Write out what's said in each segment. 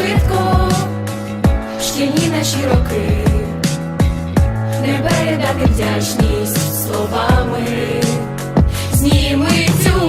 швидко, шкільні наші роки, не передати вдячність словами. Зніми цю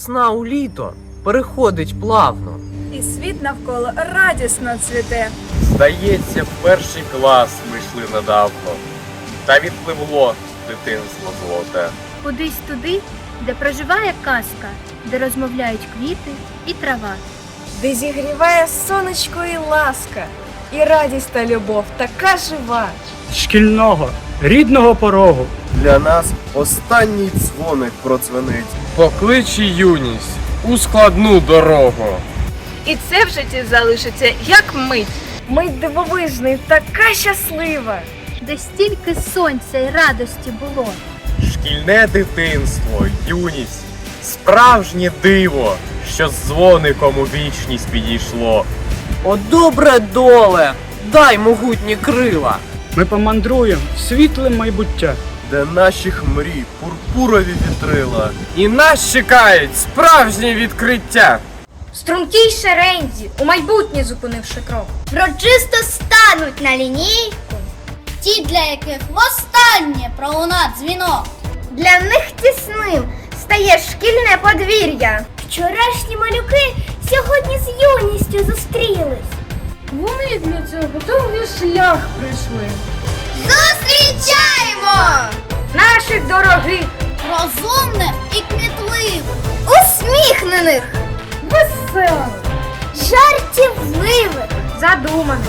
Весна у літо переходить плавно. І світ навколо радісно цвіте. Здається, в перший клас ми йшли недавно, та відпливло дитинство золоте. Кудись туди, де проживає казка, де розмовляють квіти і трава. Де зігріває сонечко і ласка, і радість та любов така жива. шкільного, рідного порогу. Для нас останній дзвоник процвенить. Покличе юність у складну дорогу. І це в житті залишиться як мить. Мить дивовижна і така щаслива. Де стільки сонця і радості було. Шкільне дитинство, юність, справжнє диво, що з дзвоником у вічність підійшло. О, добре доле! Дай могутні крила! Ми помандруємо в світле майбуття. Де наших мрій пурпурові вітрила. І нас чекають справжні відкриття! Стрункій шерензі, у майбутнє зупинивши крок. Врочисто стануть на лінійку. Ті, для яких востаннє пролуна дзвінок. Для них тісним стає шкільне подвір'я. Вчорашні малюки сьогодні з юністю зустрілись. Вони для цього довгий шлях прийшли. Зустрічаємо! Наших дорогих, Розумних і кмітливих, усміхнених, веселих, жартівливих, задуманих.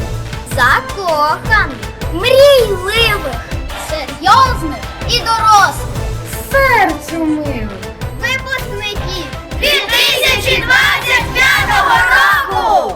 закоханих, мрійливих, серйозних і дорослих. Серцю милих. Випускників 2025 року!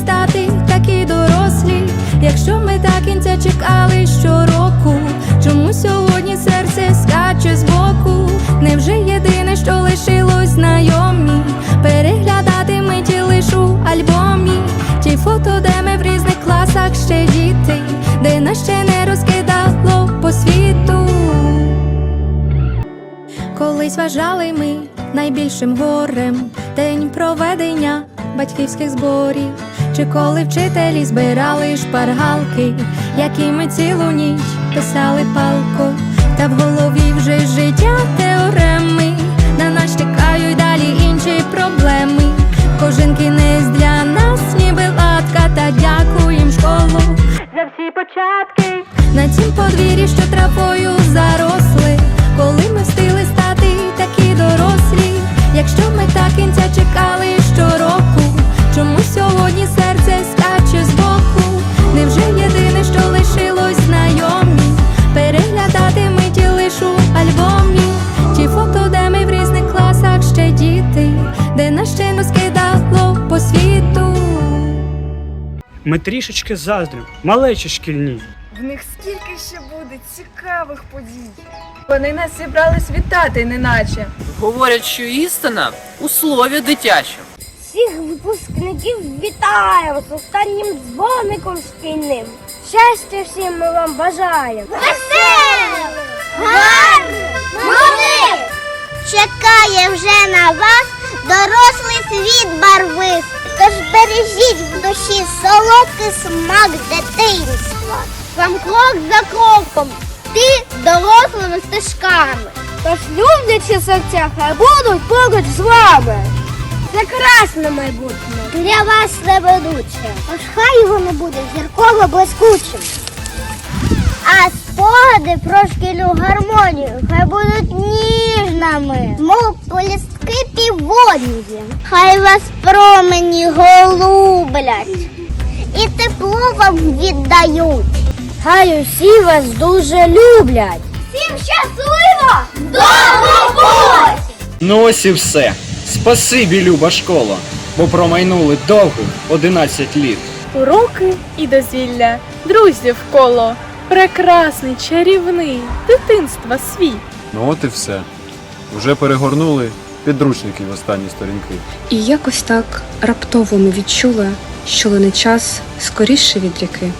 стати такі дорослі, якщо ми до кінця чекали щороку, чому сьогодні серце скаче збоку? Невже єдине, що лишилось знайомі? Переглядати миті лиш у альбомі, ті фото, де ми в різних класах ще діти, де нас ще не розкидало по світу. Колись вважали ми найбільшим горем день проведення батьківських зборів, чи коли вчителі збирали шпаргалки, які ми цілу ніч писали палко, та в голові вже життя теореми, на нас чекають далі інші проблеми. Кожен кінець для нас ніби латка, та дякуєм школу за всі початки. На цім подвір'ї, що травою заросли, коли ми встигли стати такі дорослі, якщо ми так кінця чекали Ми трішечки заздрим, малечі шкільні. В них скільки ще буде цікавих подій. Вони нас зібрались вітати, неначе. Говорять, що істина у слові дитячому. Всіх випускників вітаємо з останнім дзвоником шкільним. Щастя всім ми вам бажаємо. Веселих! Гарних! Чекає вже на вас дорослий світ барвистий. Тож бережіть в душі солодкий смак дитинства. Вам крок за кроком, ти дорослими стежками. Тож люблячі серця хай будуть поруч з вами. Прекрасне майбутнє. Для вас невеличке. Тож хай воно буде зірково блискучим. А спогади про шкільну гармонію хай будуть ніжними, мов полістки півонії. Хай вас промені голублять і тепло вам віддають. Хай усі вас дуже люблять. Всім щасливо! До роботи! Ну ось і все. Спасибі, люба школа, бо промайнули довгих 11 літ. Уроки і дозвілля, друзів коло, прекрасний, чарівний, дитинства світ. Ну от і все. Вже перегорнули підручники в останні сторінки. І якось так раптово ми відчули, що лине час скоріше від ріки.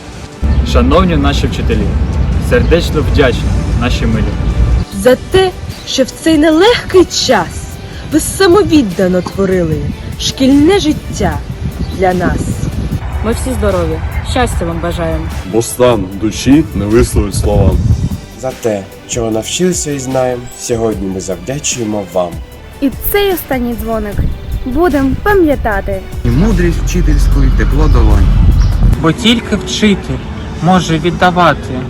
Шановні наші вчителі, сердечно вдячні наші милі. за те, що в цей нелегкий час ви самовіддано творили шкільне життя для нас. Ми всі здорові, щастя вам бажаємо. Бо стан душі не висловить словам. За те, чого навчилися і знаємо, сьогодні ми завдячуємо вам. І цей останній дзвоник будемо пам'ятати. І мудрість вчительської тепло долонь. Бо тільки вчитель може віддавати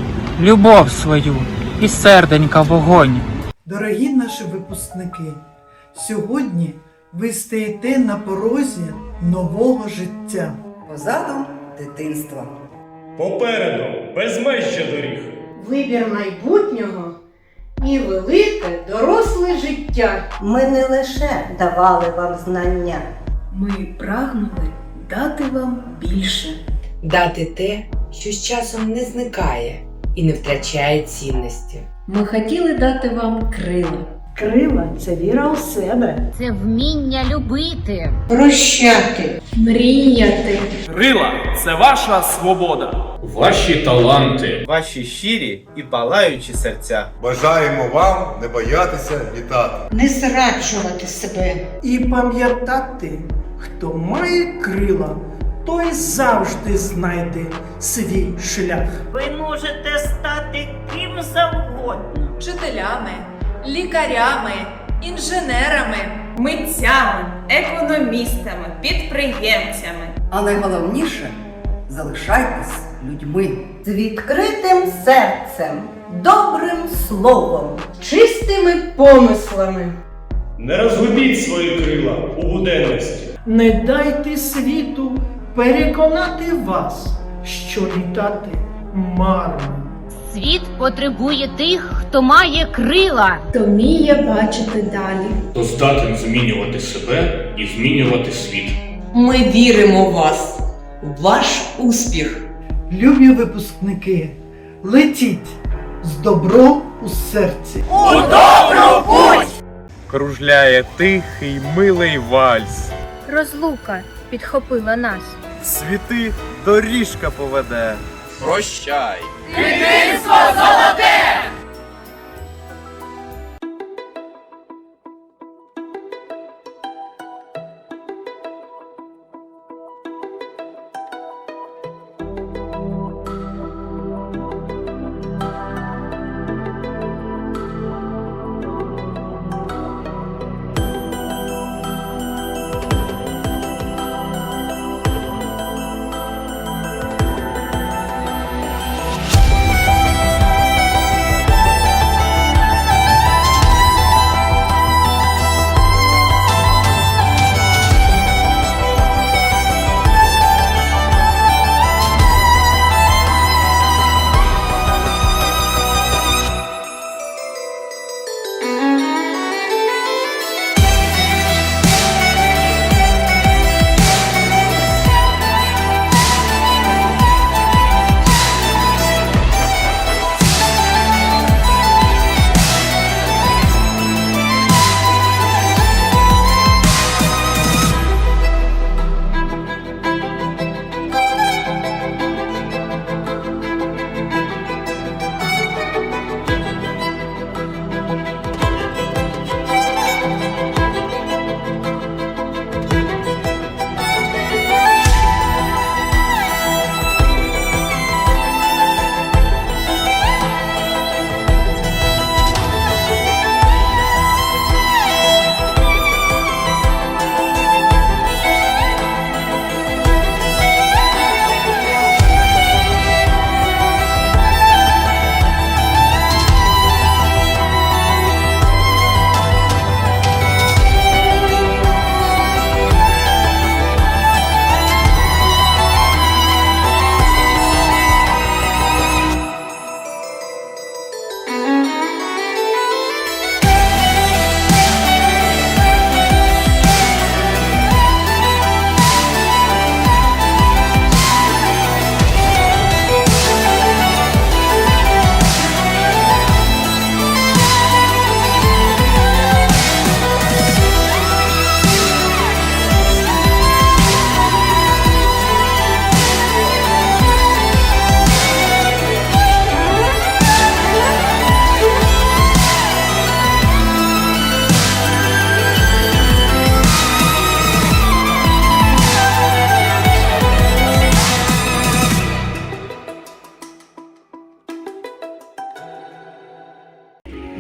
любов свою і серденька вогонь. Дорогі наші випускники, сьогодні ви стоїте на порозі нового життя. Позаду дитинство. Попереду безмежжя доріг. Вибір майбутнього і велике доросле життя. Ми не лише давали вам знання. Ми прагнули дати вам більше. Дати те, що з часом не зникає і не втрачає цінності. Ми хотіли дати вам крила. Крила це віра у себе. Це вміння любити. Прощати. Мріяти. Крила це ваша свобода. Ваші таланти. Ваші щирі і палаючі серця. Бажаємо вам не боятися літати. Не зраджувати себе. І пам'ятати, хто має крила, той завжди знайде свій шлях. Ви можете стати ким завгодно. Вчителями, лікарями, інженерами, митцями, економістами, підприємцями. А найголовніше залишайтесь людьми з відкритим серцем, добрим словом, чистими помислами. Не розгубіть свої крила у буденності. Не дайте світу переконати вас, що літати марно. Світ потребує тих, хто має крила. Хто вміє бачити далі. То здатен змінювати себе і змінювати світ. Ми віримо в вас, в ваш успіх. Любі випускники, летіть з добром у серці. Кружляє тихий милий вальс. Розлука підхопила нас. Світи доріжка поведе. Прощай! Дитинство золоте!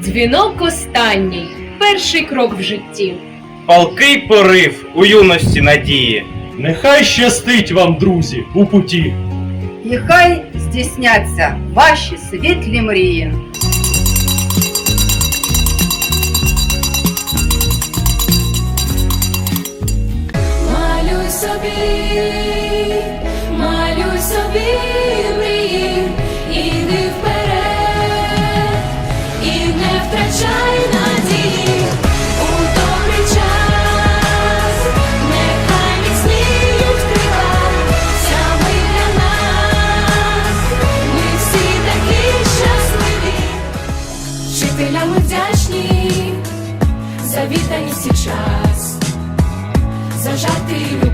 Дзвінок останній, перший крок в житті. Палкий порив у юності надії. Нехай щастить вам, друзі, у путі. І хай здійсняться ваші світлі мрії. Малюй собі, малюй собі за жарти і